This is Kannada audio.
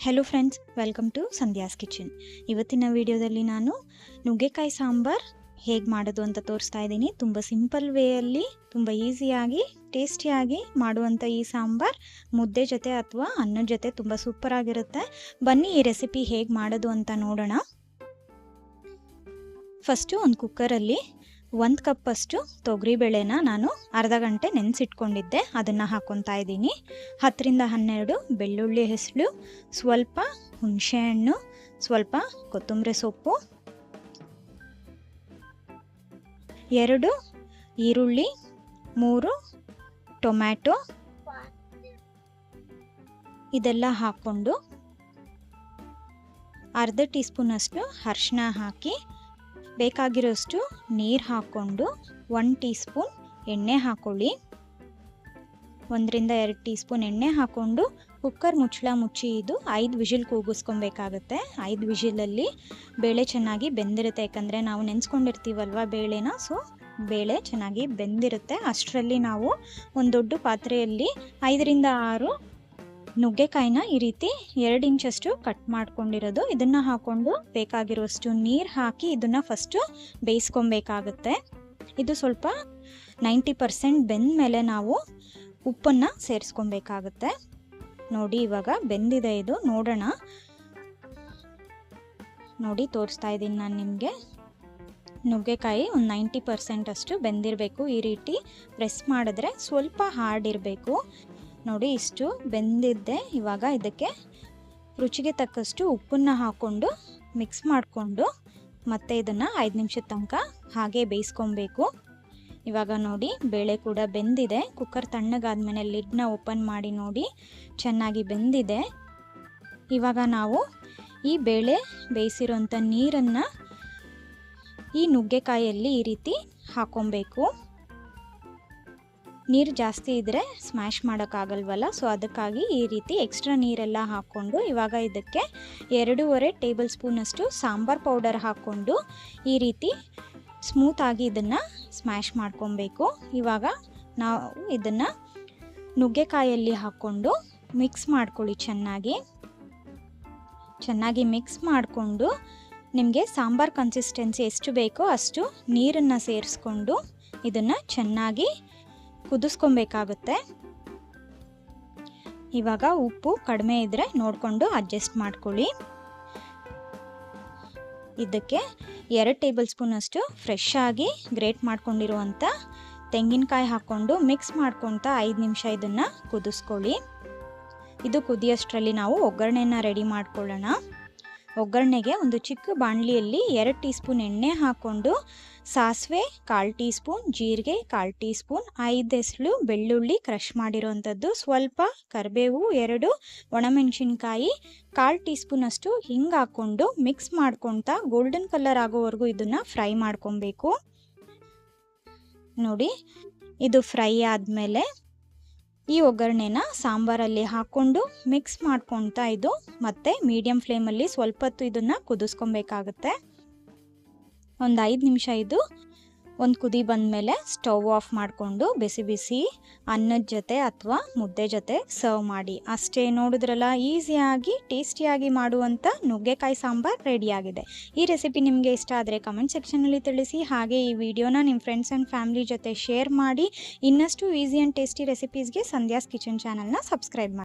Hello friends welcome to Sandhya's kitchen ಇವತ್ತಿನ ವಿಡಿಯೋದಲ್ಲಿ ನಾನು ನುಗ್ಗೆಕಾಯಿ ಸಾಂಬಾರ್ ಹೇಗೆ ಮಾಡೋದು ಅಂತ ತೋರಿಸ್ತಾ ಇದ್ದೀನಿ. ತುಂಬ ಸಿಂಪಲ್ ವೇಯಲ್ಲಿ ತುಂಬ ಈಸಿಯಾಗಿ ಟೇಸ್ಟಿಯಾಗಿ ಮಾಡುವಂಥ ಈ ಸಾಂಬಾರ್ ಮುದ್ದೆ ಜೊತೆ ಅಥವಾ ಅನ್ನದ ಜೊತೆ ತುಂಬ ಸೂಪರ್ ಆಗಿರುತ್ತೆ. ಬನ್ನಿ ಈ ರೆಸಿಪಿ ಹೇಗೆ ಮಾಡೋದು ಅಂತ ನೋಡೋಣ. ಫಸ್ಟು ಒಂದು ಕುಕ್ಕರಲ್ಲಿ ಒಂದು ಕಪ್ಪಷ್ಟು ತೊಗರಿಬೇಳೆನ ನಾನು ಅರ್ಧ ಗಂಟೆ ನೆನೆಸಿಟ್ಕೊಂಡಿದ್ದೆ. ಅದನ್ನು ಹಾಕ್ಕೊತಾ ಇದ್ದೀನಿ. ಹತ್ತರಿಂದ ಹನ್ನೆರಡು ಬೆಳ್ಳುಳ್ಳಿ ಹೆಸಳು, ಸ್ವಲ್ಪ ಹುಣಸೆಹಣ್ಣು ಸ್ವಲ್ಪ ಕೊತ್ತಂಬರಿ ಸೊಪ್ಪು, ಎರಡು ಈರುಳ್ಳಿ, ಮೂರು ಟೊಮ್ಯಾಟೊ ಇದೆಲ್ಲ ಹಾಕ್ಕೊಂಡು ಅರ್ಧ ಟೀ ಸ್ಪೂನಷ್ಟು ಅರಿಶಿನ ಹಾಕಿ ಬೇಕಾಗಿರೋಷ್ಟು ನೀರು ಹಾಕ್ಕೊಂಡು ಒನ್ ಟೀ ಸ್ಪೂನ್ ಎಣ್ಣೆ ಹಾಕ್ಕೊಳ್ಳಿ ಒಂದರಿಂದ ಎರಡು ಟೀ ಸ್ಪೂನ್ ಎಣ್ಣೆ ಹಾಕ್ಕೊಂಡು ಕುಕ್ಕರ್ ಮುಚ್ಚಳ ಮುಚ್ಚಿ ಇದು ಐದು ವಿಷಿಲ್ ಕೂಗಿಸ್ಕೊಬೇಕಾಗತ್ತೆ. ಐದು ವಿಷಿಲಲ್ಲಿ ಬೇಳೆ ಚೆನ್ನಾಗಿ ಬೆಂದಿರುತ್ತೆ. ಯಾಕಂದರೆ ನಾವು ನೆನೆಸ್ಕೊಂಡಿರ್ತೀವಲ್ವ ಬೇಳೆನ? ಸೊ, ಬೇಳೆ ಚೆನ್ನಾಗಿ ಬೆಂದಿರುತ್ತೆ. ಅಷ್ಟರಲ್ಲಿ ನಾವು ಒಂದು ದೊಡ್ಡ ಪಾತ್ರೆಯಲ್ಲಿ ಐದರಿಂದ ಆರು ನುಗ್ಗೆಕಾಯಿನ ಈ ರೀತಿ ಎರಡು ಇಂಚಷ್ಟು ಕಟ್ ಮಾಡ್ಕೊಂಡಿರೋದು. ಇದನ್ನು ಹಾಕ್ಕೊಂಡು ಬೇಕಾಗಿರುವಷ್ಟು ನೀರು ಹಾಕಿ ಇದನ್ನು ಫಸ್ಟು ಬೇಯಿಸ್ಕೊಬೇಕಾಗುತ್ತೆ. ಇದು ಸ್ವಲ್ಪ ನೈಂಟಿ ಪರ್ಸೆಂಟ್ ಬೆಂದ ಮೇಲೆ ನಾವು ಉಪ್ಪನ್ನು ಸೇರಿಸ್ಕೊಬೇಕಾಗುತ್ತೆ. ನೋಡಿ, ಇವಾಗ ಬೆಂದಿದೆ ಇದು. ನೋಡೋಣ. ನೋಡಿ, ತೋರಿಸ್ತಾ ಇದ್ದೀನಿ ನಾನು ನಿಮಗೆ. ನುಗ್ಗೆಕಾಯಿ ಒಂದು ನೈಂಟಿ ಪರ್ಸೆಂಟ್ ಅಷ್ಟು ಬೆಂದಿರಬೇಕು. ಈ ರೀತಿ ಪ್ರೆಸ್ ಮಾಡಿದ್ರೆ ಸ್ವಲ್ಪ ಹಾರ್ಡ್ ಇರಬೇಕು. ನೋಡಿ ಇಷ್ಟು ಬೆಂದಿದ್ದೆ. ಇವಾಗ ಇದಕ್ಕೆ ರುಚಿಗೆ ತಕ್ಕಷ್ಟು ಉಪ್ಪನ್ನು ಹಾಕ್ಕೊಂಡು ಮಿಕ್ಸ್ ಮಾಡಿಕೊಂಡು ಮತ್ತೆ ಇದನ್ನು ಐದು ನಿಮಿಷದ ತನಕ ಹಾಗೆ ಬೇಯಿಸ್ಕೊಬೇಕು. ಇವಾಗ ನೋಡಿ ಬೇಳೆ ಕೂಡ ಬೆಂದಿದೆ. ಕುಕ್ಕರ್ ತಣ್ಣಗಾದ್ಮೇಲೆ ಲಿಡ್ನ ಓಪನ್ ಮಾಡಿ ನೋಡಿ ಚೆನ್ನಾಗಿ ಬೆಂದಿದೆ. ಇವಾಗ ನಾವು ಈ ಬೇಳೆ ಬೇಯಿಸಿರೋಂಥ ನೀರನ್ನು ಈ ನುಗ್ಗೆಕಾಯಲ್ಲಿ ಈ ರೀತಿ ಹಾಕೊಬೇಕು. ನೀರು ಜಾಸ್ತಿ ಇದ್ದರೆ ಸ್ಮ್ಯಾಶ್ ಮಾಡೋಕ್ಕಾಗಲ್ವಲ್ಲ? ಸೊ ಅದಕ್ಕಾಗಿ ಈ ರೀತಿ ಎಕ್ಸ್ಟ್ರಾ ನೀರೆಲ್ಲ ಹಾಕ್ಕೊಂಡು ಇವಾಗ ಇದಕ್ಕೆ ಎರಡೂವರೆ ಟೇಬಲ್ ಸ್ಪೂನಷ್ಟು ಸಾಂಬಾರ್ ಪೌಡರ್ ಹಾಕ್ಕೊಂಡು ಈ ರೀತಿ ಸ್ಮೂತಾಗಿ ಇದನ್ನು ಸ್ಮ್ಯಾಶ್ ಮಾಡ್ಕೊಬೇಕು. ಇವಾಗ ನಾವು ಇದನ್ನು ನುಗ್ಗೆಕಾಯಲ್ಲಿ ಹಾಕ್ಕೊಂಡು ಮಿಕ್ಸ್ ಮಾಡ್ಕೊಳ್ಳಿ ಚೆನ್ನಾಗಿ. ಚೆನ್ನಾಗಿ ಮಿಕ್ಸ್ ಮಾಡಿಕೊಂಡು ನಿಮಗೆ ಸಾಂಬಾರ್ ಕನ್ಸಿಸ್ಟೆನ್ಸಿ ಎಷ್ಟು ಬೇಕೋ ಅಷ್ಟು ನೀರನ್ನು ಸೇರಿಸ್ಕೊಂಡು ಇದನ್ನು ಚೆನ್ನಾಗಿ ಕುದಿಸ್ಕೊಬೇಕಾಗುತ್ತೆ. ಇವಾಗ ಉಪ್ಪು ಕಡಿಮೆ ಇದ್ದರೆ ನೋಡಿಕೊಂಡು ಅಡ್ಜಸ್ಟ್ ಮಾಡ್ಕೊಳ್ಳಿ. ಇದಕ್ಕೆ ಎರಡು ಟೇಬಲ್ ಸ್ಪೂನಷ್ಟು ಫ್ರೆಶ್ ಆಗಿ ಗ್ರೇಟ್ ಮಾಡ್ಕೊಂಡಿರುವಂಥ ತೆಂಗಿನಕಾಯಿ ಹಾಕ್ಕೊಂಡು ಮಿಕ್ಸ್ ಮಾಡ್ಕೊತ ಐದು ನಿಮಿಷ ಇದನ್ನು ಕುದಿಸ್ಕೊಳ್ಳಿ. ಇದು ಕುದಿಯೋಷ್ಟರಲ್ಲಿ ನಾವು ಒಗ್ಗರಣೆಯನ್ನು ರೆಡಿ ಮಾಡ್ಕೊಳ್ಳೋಣ. ಒಗ್ಗರಣೆಗೆ ಒಂದು ಚಿಕ್ಕ ಬಾಣಲಿಯಲ್ಲಿ ಎರಡು ಟೀ ಸ್ಪೂನ್ ಎಣ್ಣೆ ಹಾಕ್ಕೊಂಡು ಸಾಸಿವೆ, ಕಾಲು ಟೀ ಸ್ಪೂನ್ ಜೀರಿಗೆ, ಕಾಲು ಟೀ ಸ್ಪೂನ್ ಐದು ಹೆಸಳು ಬೆಳ್ಳುಳ್ಳಿ ಕ್ರಷ್ ಮಾಡಿರೋವಂಥದ್ದು ಸ್ವಲ್ಪ ಕರಿಬೇವು ಎರಡು, ಒಣಮೆಣಸಿನ್ಕಾಯಿ ಕಾಲು ಟೀ ಸ್ಪೂನಷ್ಟು ಹಿಂಗೆ ಹಾಕ್ಕೊಂಡು ಮಿಕ್ಸ್ ಮಾಡ್ಕೊತಾ ಗೋಲ್ಡನ್ ಕಲರ್ ಆಗೋವರೆಗೂ ಇದನ್ನು ಫ್ರೈ ಮಾಡ್ಕೊಬೇಕು. ನೋಡಿ, ಇದು ಫ್ರೈ ಆದಮೇಲೆ ಈ ಒಗ್ಗರಣೆನ ಸಾಂಬಾರಲ್ಲಿ ಹಾಕ್ಕೊಂಡು ಮಿಕ್ಸ್ ಮಾಡ್ಕೊತಾ ಇದು ಮತ್ತು ಮೀಡಿಯಮ್ ಫ್ಲೇಮಲ್ಲಿ ಸ್ವಲ್ಪ ಹೊತ್ತು ಇದನ್ನು ಕುದಿಸ್ಕೊಬೇಕಾಗುತ್ತೆ. ಒಂದು ಐದು ನಿಮಿಷ ಇದು ಒಂದು ಕುದಿ ಬಂದಮೇಲೆ ಸ್ಟವ್ ಆಫ್ ಮಾಡಿಕೊಂಡು ಬಿಸಿ ಬಿಸಿ ಅನ್ನದ ಜೊತೆ ಅಥವಾ ಮುದ್ದೆ ಜೊತೆ ಸರ್ವ್ ಮಾಡಿ. ಅಷ್ಟೇ ನೋಡಿದ್ರಲ್ಲ, ಈಸಿಯಾಗಿ, ಟೇಸ್ಟಿಯಾಗಿ ಮಾಡುವಂಥ ನುಗ್ಗೆಕಾಯಿ ಸಾಂಬಾರ್ ರೆಡಿಯಾಗಿದೆ. ಈ ರೆಸಿಪಿ ನಿಮಗೆ ಇಷ್ಟ ಆದರೆ ಕಮೆಂಟ್ ಸೆಕ್ಷನಲ್ಲಿ ತಿಳಿಸಿ. ಹಾಗೆ ಈ ವಿಡಿಯೋನ ನಿಮ್ಮ ಫ್ರೆಂಡ್ಸ್ ಆ್ಯಂಡ್ ಫ್ಯಾಮಿಲಿ ಜೊತೆ ಶೇರ್ ಮಾಡಿ. ಇನ್ನಷ್ಟು ಈಸಿ ಆ್ಯಂಡ್ ಟೇಸ್ಟಿ ರೆಸಿಪೀಸ್ಗೆ ಸಂಧ್ಯಾಸ್ ಕಿಚನ್ ಚಾನಲ್ನ ಸಬ್ಸ್ಕ್ರೈಬ್ ಮಾಡಿ.